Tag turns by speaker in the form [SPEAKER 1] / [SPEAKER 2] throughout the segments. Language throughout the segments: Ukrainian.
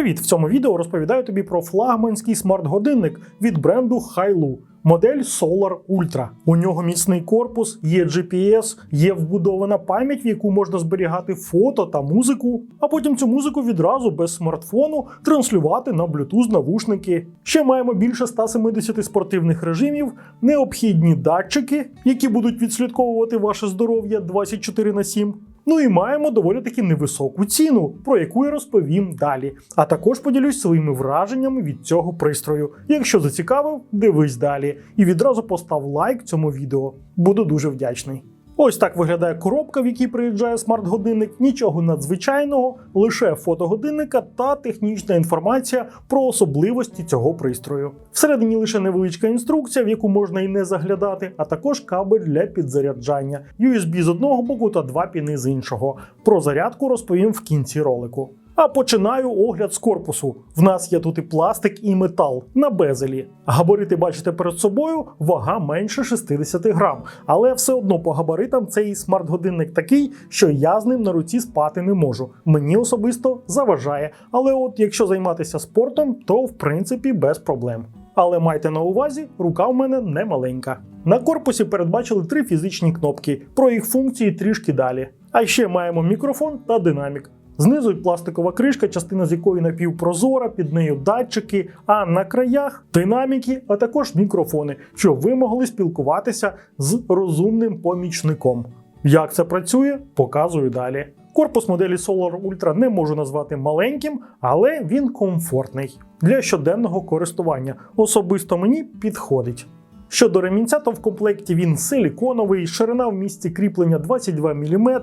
[SPEAKER 1] Привіт! В цьому відео розповідаю тобі про флагманський смарт-годинник від бренду Hailu. Модель Solar Ultra. У нього міцний корпус, є GPS, є вбудована пам'ять, в яку можна зберігати фото та музику, а потім цю музику відразу без смартфону транслювати на Bluetooth навушники. Ще маємо більше 170 спортивних режимів, необхідні датчики, які будуть відслідковувати ваше здоров'я 24 на 7. Ну і маємо доволі таки невисоку ціну, про яку я розповім далі. А також поділюсь своїми враженнями від цього пристрою. Якщо зацікавив, дивись далі. І відразу постав лайк цьому відео. Буду дуже вдячний. Ось так виглядає коробка, в якій приїжджає смарт-годинник. Нічого надзвичайного, лише фотогодинника та технічна інформація про особливості цього пристрою. Всередині лише невеличка інструкція, в яку можна і не заглядати, а також кабель для підзаряджання, USB з одного боку та два піни з іншого. Про зарядку розповім в кінці ролику. А починаю огляд з корпусу. В нас є тут і пластик, і метал на безелі. Габарити бачите перед собою, вага менше 60 грам. Але все одно по габаритам цей смарт-годинник такий, що я з ним на руці спати не можу. Мені особисто заважає. Але от якщо займатися спортом, то в принципі без проблем. Але майте на увазі, рука в мене не маленька. На корпусі передбачили три фізичні кнопки, про їх функції трішки далі. А ще маємо мікрофон та динамік. Знизу пластикова кришка, частина з якої напівпрозора, під нею датчики, а на краях динаміки, а також мікрофони, щоб ви могли спілкуватися з розумним помічником. Як це працює, показую далі. Корпус моделі Solar Ultra не можу назвати маленьким, але він комфортний для щоденного користування. Особисто мені підходить. Щодо ремінця, то в комплекті він силіконовий, ширина в місці кріплення 22 мм,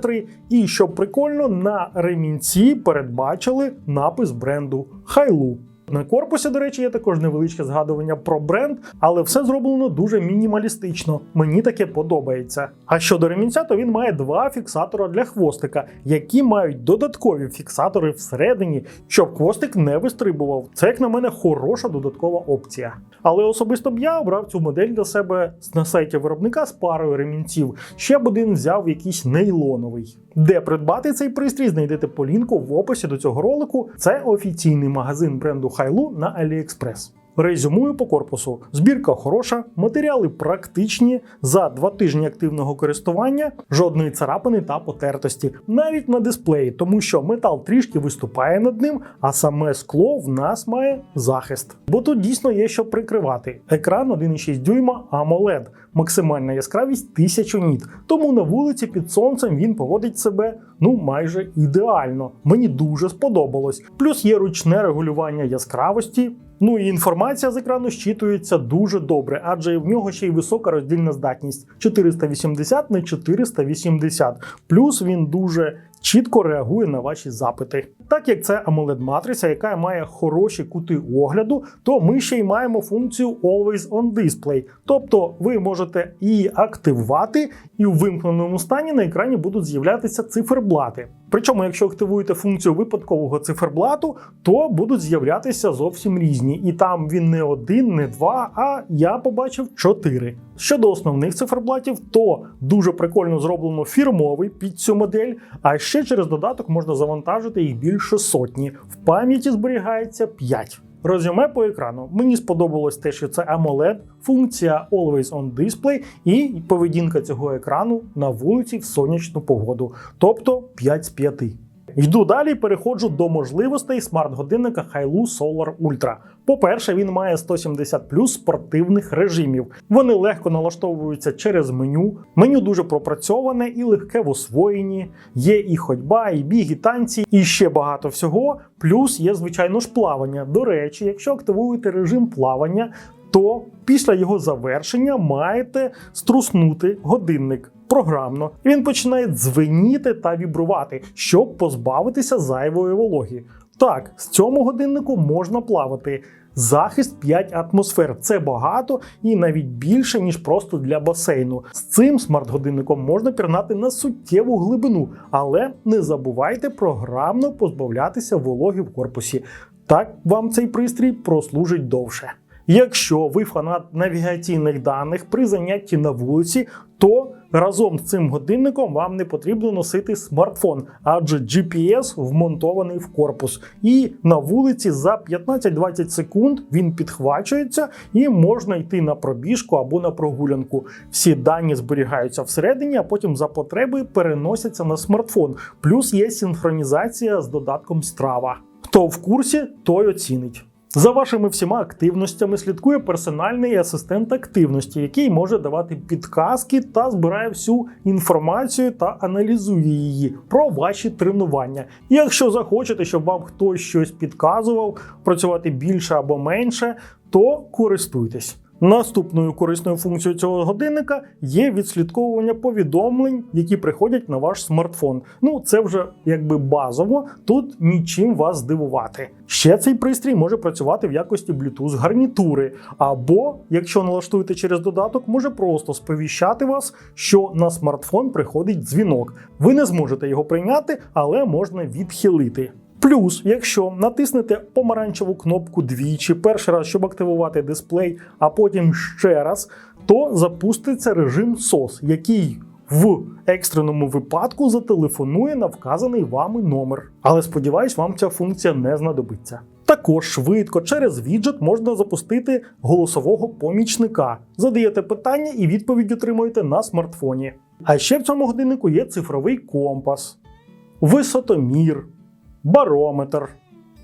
[SPEAKER 1] і що прикольно, на ремінці передбачили напис бренду Hailu. На корпусі, до речі, є також невеличке згадування про бренд, але все зроблено дуже мінімалістично. Мені таке подобається. А щодо ремінця, то він має два фіксатора для хвостика, які мають додаткові фіксатори всередині, щоб хвостик не вистрибував. Це, як на мене, хороша додаткова опція. Але особисто б я обрав цю модель для себе на сайті виробника з парою ремінців. Ще б один взяв якийсь нейлоновий. Де придбати цей пристрій, знайдете по лінку в описі до цього ролику. Це офіційний магазин бренду Hailu на AliExpress. Резюмую по корпусу. Збірка хороша, матеріали практичні. За два тижні активного користування жодної царапини та потертості, навіть на дисплеї, тому що метал трішки виступає над ним, а саме скло в нас має захист. Бо тут дійсно є що прикривати. Екран 1,6 дюйма AMOLED, максимальна яскравість 1000 ніт. Тому на вулиці під сонцем він поводить себе ну майже ідеально. Мені дуже сподобалось. Плюс є ручне регулювання яскравості. Ну і інформація з екрану щитується дуже добре, адже в нього ще й висока роздільна здатність 480 на 480. Плюс він дуже чітко реагує на ваші запити. Так як це amoled матриця, яка має хороші кути огляду, то ми ще й маємо функцію Always on Display. Тобто ви можете її активувати, і у вимкненому стані на екрані будуть з'являтися циферблати. Причому, якщо активуєте функцію випадкового циферблату, то будуть з'являтися зовсім різні. І там він не один, не два, а я побачив чотири. Щодо основних циферблатів, то дуже прикольно зроблено фірмовий під цю модель. А ще через додаток можна завантажити їх більше сотні. В пам'яті зберігається 5. Резюме по екрану. Мені сподобалось те, що це AMOLED, функція Always on Display і поведінка цього екрану на вулиці в сонячну погоду, тобто 5 з 5. Йду далі переходжу до можливостей смарт-годинника Hailu Solar Ultra. По-перше, він має 170 плюс спортивних режимів. Вони легко налаштовуються через меню. Меню дуже пропрацьоване і легке в освоєнні. Є і ходьба, і біг, і танці, і ще багато всього. Плюс є, звичайно ж, плавання. До речі, якщо активуєте режим плавання, то після його завершення маєте струснути годинник. Програмно він починає дзвеніти та вібрувати, щоб позбавитися зайвої вологи. Так, з цьому годиннику можна плавати. Захист 5 атмосфер це багато і навіть більше, ніж просто для басейну. З цим смарт-годинником можна пірнати на суттєву глибину, але не забувайте програмно позбавлятися вологи в корпусі. Так вам цей пристрій прослужить довше. Якщо ви фанат навігаційних даних при занятті на вулиці, то разом з цим годинником вам не потрібно носити смартфон, адже GPS вмонтований в корпус. І на вулиці за 15-20 секунд він підхвачується і можна йти на пробіжку або на прогулянку. Всі дані зберігаються всередині, а потім за потреби переносяться на смартфон. Плюс є синхронізація з додатком Strava. Хто в курсі, той оцінить. За вашими всіма активностями слідкує персональний асистент активності, який може давати підказки та збирає всю інформацію та аналізує її про ваші тренування. Якщо захочете, щоб вам хтось щось підказував, працювати більше або менше, то користуйтесь. Наступною корисною функцією цього годинника є відслідковування повідомлень, які приходять на ваш смартфон. Ну, це вже якби базово, тут нічим вас здивувати. Ще цей пристрій може працювати в якості Bluetooth гарнітури, або, якщо налаштуєте через додаток, може просто сповіщати вас, що на смартфон приходить дзвінок. Ви не зможете його прийняти, але можна відхилити. Плюс, якщо натиснете помаранчеву кнопку двічі, перший раз, щоб активувати дисплей, а потім ще раз, то запуститься режим SOS, який в екстреному випадку зателефонує на вказаний вами номер. Але сподіваюсь, вам ця функція не знадобиться. Також швидко через віджет можна запустити голосового помічника. Задаєте питання і відповідь отримуєте на смартфоні. А ще в цьому годиннику є цифровий компас, висотомір, барометр.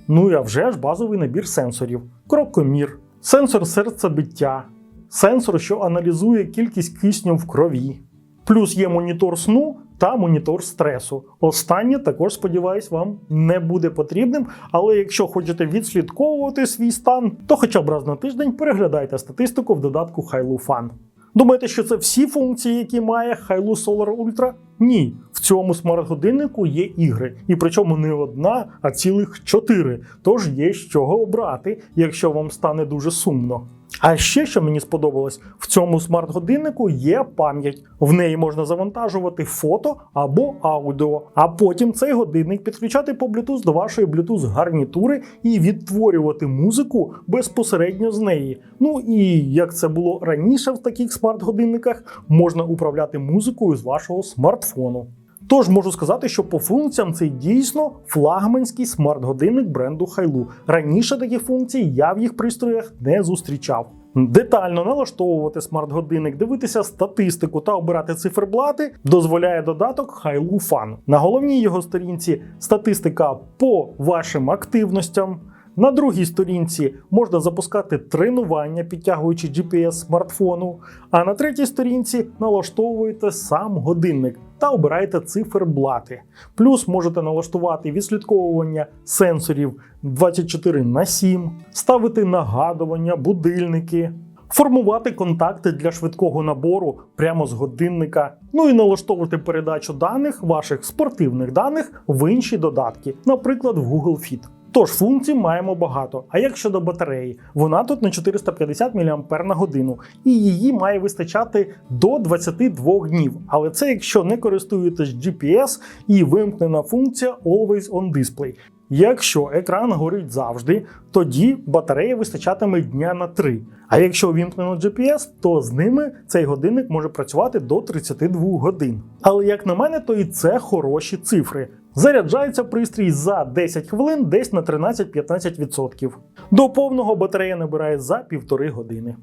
[SPEAKER 1] Ну і а вже ж базовий набір сенсорів: крокомір, сенсор серцебиття, сенсор, що аналізує кількість кисню в крові. Плюс є монітор сну та монітор стресу. Останнє також, сподіваюсь, вам не буде потрібним. Але якщо хочете відслідковувати свій стан, то хоча б раз на тиждень переглядайте статистику в додатку Hailu Fun. Думаєте, що це всі функції, які має Hailu Solar Ultra? Ні, цьому смарт-годиннику є ігри, і причому не одна, а цілих чотири. Тож є з чого обрати, якщо вам стане дуже сумно. А ще що мені сподобалось, в цьому смарт-годиннику є пам'ять. В неї можна завантажувати фото або аудіо, а потім цей годинник підключати по Bluetooth до вашої Bluetooth гарнітури і відтворювати музику безпосередньо з неї. Ну і як це було раніше в таких смарт-годинниках, можна управляти музикою з вашого смартфону. Тож можу сказати, що по функціям це дійсно флагманський смарт-годинник бренду Hailu. Раніше такі функції я в їх пристроях не зустрічав. Детально налаштовувати смарт-годинник, дивитися статистику та обирати циферблати дозволяє додаток Hailu Fun. На головній його сторінці статистика по вашим активностям. На другій сторінці можна запускати тренування, підтягуючи GPS смартфону. А на третій сторінці налаштовуєте сам годинник та обираєте циферблати. Плюс можете налаштувати відслідковування сенсорів 24 на 7, ставити нагадування, будильники. Формувати контакти для швидкого набору прямо з годинника, ну і налаштовувати передачу даних ваших спортивних даних в інші додатки, наприклад, в Google Fit. Тож функцій маємо багато. А як щодо батареї, вона тут на 450 мАч на годину, і її має вистачати до 22 днів. Але це якщо не користуєтесь GPS і вимкнена функція Always on Display. Якщо екран горить завжди, тоді батарея вистачатиме дня на 3. А якщо увімкнено GPS, то з ними цей годинник може працювати до 32 годин. Але як на мене, то і це хороші цифри. Заряджається пристрій за 10 хвилин десь на 13-15%. До повного батарея набирає за півтори години.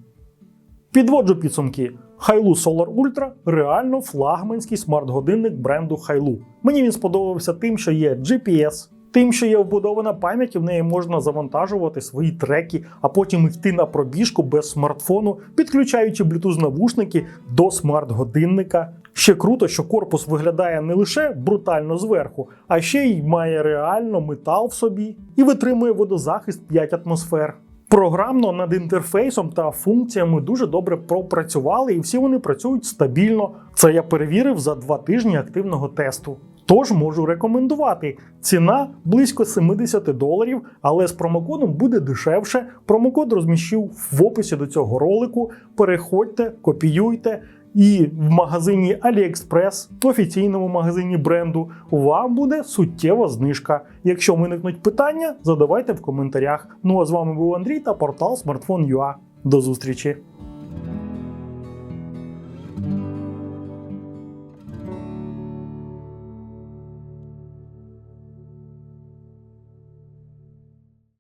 [SPEAKER 1] Підводжу підсумки. Hailu Solar Ultra реально флагманський смарт-годинник бренду Hailu. Мені він сподобався тим, що є GPS, тим, що є вбудована пам'ять, в неї можна завантажувати свої треки, а потім йти на пробіжку без смартфону, підключаючи Bluetooth навушники до смарт-годинника. Ще круто, що корпус виглядає не лише брутально зверху, а ще й має реально метал в собі і витримує водозахист 5 атмосфер. Програмно над інтерфейсом та функціями дуже добре пропрацювали, і всі вони працюють стабільно. Це я перевірив за два тижні активного тесту. Тож можу рекомендувати. Ціна близько 70 доларів, але з промокодом буде дешевше. Промокод розміщив в описі до цього ролику. Переходьте, копіюйте. І в магазині AliExpress, офіційному магазині бренду, вам буде суттєва знижка. Якщо виникнуть питання, задавайте в коментарях. Ну а з вами був Андрій та портал Smartphone.ua. До зустрічі!